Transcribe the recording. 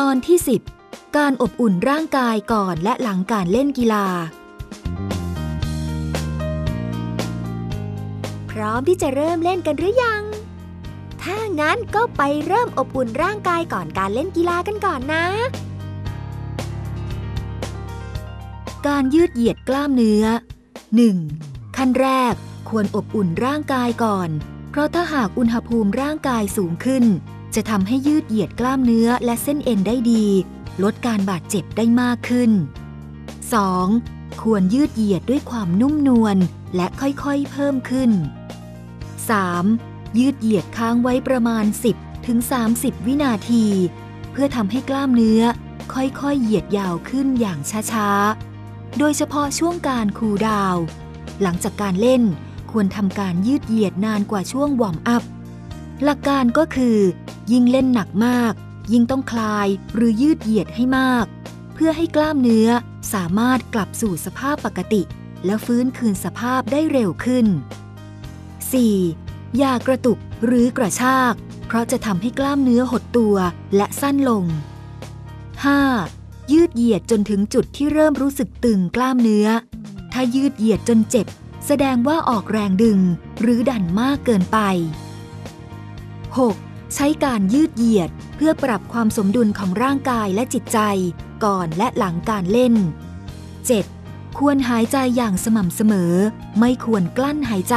ตอนที่ 10 การอบอุ่นร่างกายก่อนและหลังการเล่นกีฬา พร้อมที่จะเริ่มเล่นกันหรือยัง ถ้างั้นก็ไปเริ่มอบอุ่นร่างกายก่อนการเล่นกีฬากันก่อนนะ การยืดเหยียดกล้ามเนื้อ 1. ขั้นแรกควรอบอุ่นร่างกายก่อน เพราะถ้าหากอุณหภูมิร่างกายสูงขึ้น จะทำให้ยืดเหยียดกล้ามเนื้อและเส้นเอ็นได้ดี ลดการบาดเจ็บได้มากขึ้น 2. ควรยืดเหยียดด้วยความนุ่มนวลและค่อยๆเพิ่มขึ้น 3. ยืดเหยียดค้างไว้ประมาณ 10ถึง30 วินาที เพื่อทำให้กล้ามเนื้อ ค่อยๆเหยียดยาวขึ้นอย่างช้าๆ โดยเฉพาะช่วงการคูลดาว หลังจากการเล่น ควรทำการยืดเหยียดนานกว่าช่วงวอร์มอัพ หลักการก็คือ ยิ่งเล่นหนักมาก ยิ่งต้องคลายหรือยืดเหยียดให้มาก เพื่อให้กล้ามเนื้อสามารถกลับสู่สภาพปกติ และฟื้นคืนสภาพได้เร็วขึ้น 4. อย่ากระตุกหรือกระชาก เพราะจะทำให้กล้ามเนื้อหดตัวและสั้นลง 5. ยืดเหยียดจนถึงจุดที่เริ่มรู้สึกตึงกล้ามเนื้อ ถ้ายืดเหยียดจนเจ็บ แสดงว่าออกแรงดึงหรือดันมากเกินไป 6. ใช้การยืดเหยียดเพื่อปรับความสมดุลของร่างกายและจิตใจ ก่อนและหลังการเล่น 7. ควรหายใจอย่างสม่ำเสมอ ไม่ควรกลั้นหายใจ